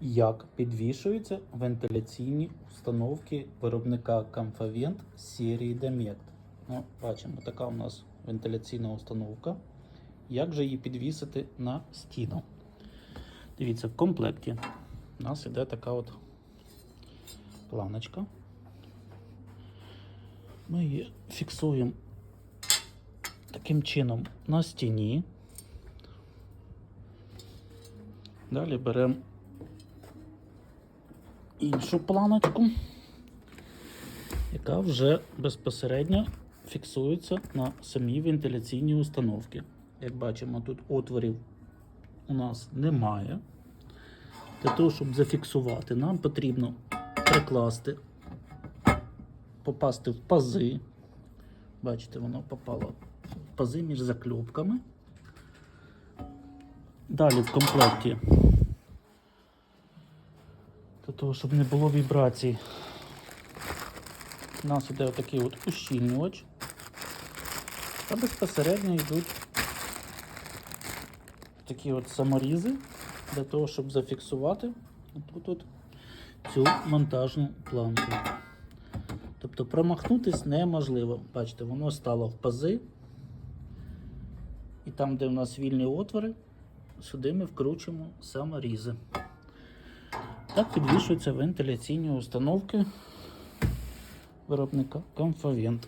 Як підвішуються вентиляційні установки виробника Comfavent серії Demect. Ну, бачимо, така у нас вентиляційна установка. Як же її підвісити на стіну? Дивіться, в комплекті у нас іде така от планочка. Ми її фіксуємо таким чином на стіні. Далі беремо іншу планочку, яка вже безпосередньо фіксується на самій вентиляційній установці. Як бачимо, тут отворів у нас немає. Для того, щоб зафіксувати, нам потрібно прикласти, попасти в пази. Бачите, воно попало в пази між закльопками. Далі в комплекті для того, щоб не було вібрацій. У нас іде отакий от ущільнювач. Та безпосередньо йдуть такі от саморізи для того, щоб зафіксувати тут от цю монтажну планку. Тобто промахнутись неможливо. Бачите, воно стало в пази. І там, де в нас вільні отвори, сюди ми вкручуємо саморізи. Так підвішуються вентиляційні установки виробника Comfavent.